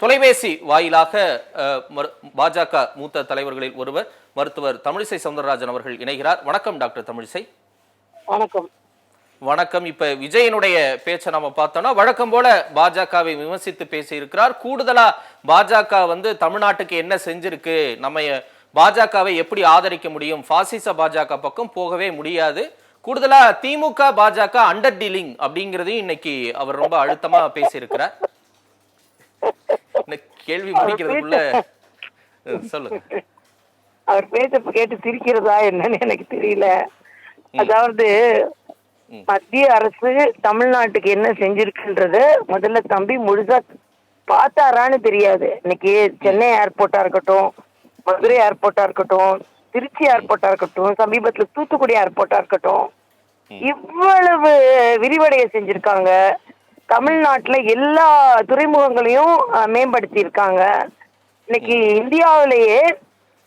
தொலைபேசி வாயிலாக பாஜக மூத்த தலைவர்களில் ஒருவர் மருத்துவர் தமிழிசை சவுந்தரராஜன் அவர்கள் இணைகிறார். வணக்கம் டாக்டர் தமிழிசை. வணக்கம். வணக்கம். இப்ப விஜயனுடைய பேச்சை நம்ம பார்த்தோம்னா வழக்கம் போல பாஜகவை விமர்சித்து பேசி இருக்கிறார் கூடுதலா பாஜக வந்து தமிழ்நாட்டுக்கு என்ன செஞ்சிருக்கு? நம்ம பாஜகவை எப்படி ஆதரிக்க முடியும்? பாசிச பாஜக பக்கம் போகவே முடியாது. கூடுதலா திமுக பாஜக அண்டர் டீலிங் அப்படிங்கறதையும் இன்னைக்கு அவர் ரொம்ப அழுத்தமா பேசியிருக்கிறார். கேள்வி முடிக்கிறதுக்குள்ள சொல்லுங்க. அவர் பேச்ச கேட்டு சிரிக்கிறதா என்னன்னு எனக்கு தெரியல. அதாவது மத்திய அரசு தமிழ்நாட்டுக்கு என்ன செஞ்சிருக்குன்றத முதல்ல தம்பி முழுசா பார்த்தாரான்னு தெரியாது. இன்னைக்கு சென்னை ஏர்போர்ட்டா இருக்கட்டும் மதுரை ஏர்போர்ட்டா இருக்கட்டும் திருச்சி ஏர்போர்ட்டா இருக்கட்டும் சமீபத்துல தூத்துக்குடி ஏர்போர்ட்டா இருக்கட்டும் இவ்வளவு விரிவடைய செஞ்சிருக்காங்க. தமிழ்நாட்டில் எல்லா துறைமுகங்களையும் மேம்படுத்தியிருக்காங்க. மேம்படுத்தி இருக்காங்க இன்னைக்கு இந்தியாவிலேயே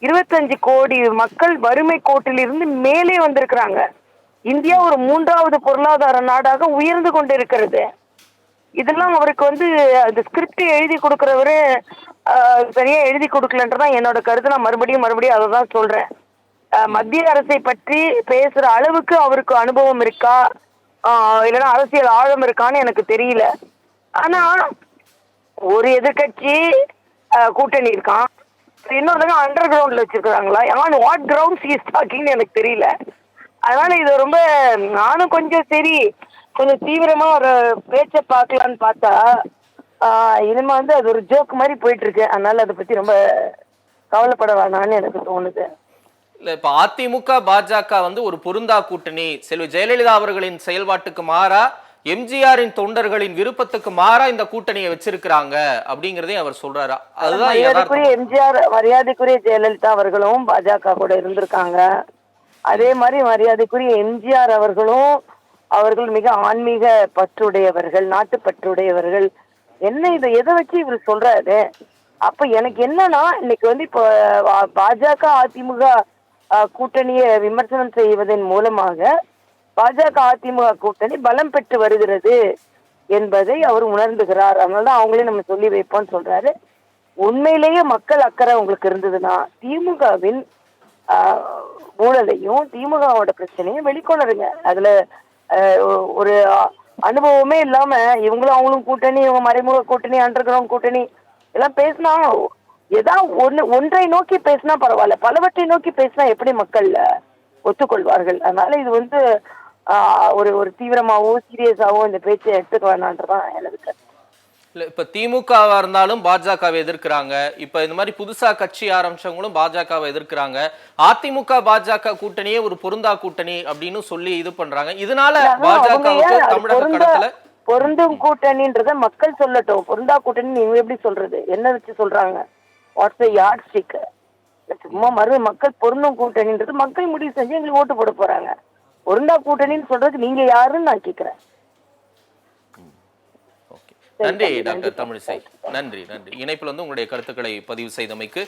இருபத்தஞ்சு கோடி மக்கள் வறுமை கோட்டிலிருந்து மேலே வந்திருக்கிறாங்க. இந்தியா ஒரு மூன்றாவது பொருளாதார நாடாக உயர்ந்து கொண்டு இருக்கிறது இதெல்லாம் அவருக்கு வந்து அந்த ஸ்கிரிப்ட் எழுதி கொடுக்குறவரு சரியா எழுதி கொடுக்கலன்றதான் என்னோட கருத்து. நான் மறுபடியும் மறுபடியும் அதை தான் சொல்றேன். மத்திய அரசை பற்றி பேசுற அளவுக்கு அவருக்கு அனுபவம் இருக்கா? இல்லைன்னா அரசியல் ஆழம் இருக்கான்னு எனக்கு தெரியல. ஆனா ஒரு எதிர்க்கட்சி கூட்டணி இருக்கான். இன்னொருத்தங்க அண்டர் கிரவுண்ட்ல வச்சிருக்காங்களா ஆன் வாட் கிரவுண்ட் இஸ் டாக்கிங்னு எனக்கு தெரியல. அதனால இது ரொம்ப நானும் கொஞ்சம் சரி கொஞ்சம் தீவிரமா ஒரு பேச்சை பார்க்கலான்னு பார்த்தா இனிமே வந்து அது ஒரு ஜோக் மாதிரி போயிட்டு இருக்கு. அதனால அதை பத்தி ரொம்ப கவலைப்பட வேணாம்னு எனக்கு தோணுது. இல்ல இப்ப அதிமுக பாஜக வந்து ஒரு பொருந்தா கூட்டணி. செல்வி ஜெயலலிதா அவர்களின் செயல்பாட்டுக்கு மாறா எம்ஜிஆரின் தொண்டர்களின் விருப்பத்துக்கு மாறா இந்த கூட்டணியை வச்சிருக்கிறாங்க அப்படிங்கறதையும் அவர் சொல்றாரு. அதுதான் மரியாதைக்குரிய. எம்ஜிஆர் மரியாதைக்குரிய ஜெயலலிதா அவர்களும் பாஜக கூட இருந்திருக்காங்க. அதே மாதிரி மரியாதைக்குரிய எம்ஜிஆர் அவர்களும் அவர்கள் மிக ஆன்மீக பற்றுடையவர்கள் நாட்டுப்பற்றுடையவர்கள் என்ன இதை எதை வச்சு இவர் சொல்றாரு? அப்ப எனக்கு என்னன்னா இன்னைக்கு வந்து இப்போ பாஜக அதிமுக கூட்டணியை விமர்சனம் செய்வதன் மூலமாக பாஜக அதிமுக கூட்டணி பலம் பெற்று வருகிறது என்பதை அவர் உணர்ந்துகிறார். அதனாலதான் அவங்களே நம்ம சொல்லி வைப்போம்னு சொல்றாரு. உண்மையிலேயே மக்கள் அக்கறை உங்களுக்கு இருந்ததுன்னா திமுகவின் ஊழலையும் திமுகவோட பிரச்சனையும் வெளிக்கொணருங்க. அதுல ஒரு அனுபவமே இல்லாம இவங்களும் அவங்களும் கூட்டணி இவங்க மறைமுக கூட்டணி அண்டர் கிரவுண்ட் கூட்டணி எல்லாம் பேசினா ஏதா ஒண்ணு ஒன்றை நோக்கி பேசினா பரவாயில்ல பலவற்றை நோக்கி பேசினா எப்படி மக்கள் ஒத்துக்கொள்வார்கள்? அதனால இது வந்து ஒரு ஒரு தீவிரமாவோ சீரியஸாவோ இந்த பேச்சை எடுத்துக்க வேணான்றதான் எனது கருத்து. இல்ல இப்ப திமுகவா இருந்தாலும் பாஜகவை எதிர்க்கிறாங்க. இப்ப இந்த மாதிரி புதுசா கட்சி ஆரம்பிச்சவங்களும் பாஜகவை எதிர்க்கிறாங்க. அதிமுக பாஜக கூட்டணியே ஒரு பொருந்தா கூட்டணி அப்படின்னு சொல்லி இது பண்றாங்க. இதனால பாஜகவுக்கு அது தமிழக கடத்துல பொருந்தும் கூட்டணின்றத மக்கள் சொல்லட்டும். பொருந்தா கூட்டணி நீங்க எப்படி சொல்றது? என்ன வச்சு சொல்றாங்க? வாட்ஸ் யார்ட் ஸ்டிக் சும்மா மறு மக்கள் பொருந்தும் கூட்டணின்றது மக்கள் முடிவு செஞ்சு எங்களுக்கு ஓட்டு போட போறாங்க. பொருந்தா கூட்டணின்னு சொல்றதுக்கு நீங்க யாருன்னு நான் கேக்குறேன். ஓகே. நன்றி டாக்டர் தமிழிசை. நன்றி நன்றி. இணைப்பில் வந்து உங்களுடைய கருத்துக்களை பதிவு செய்தமைக்கு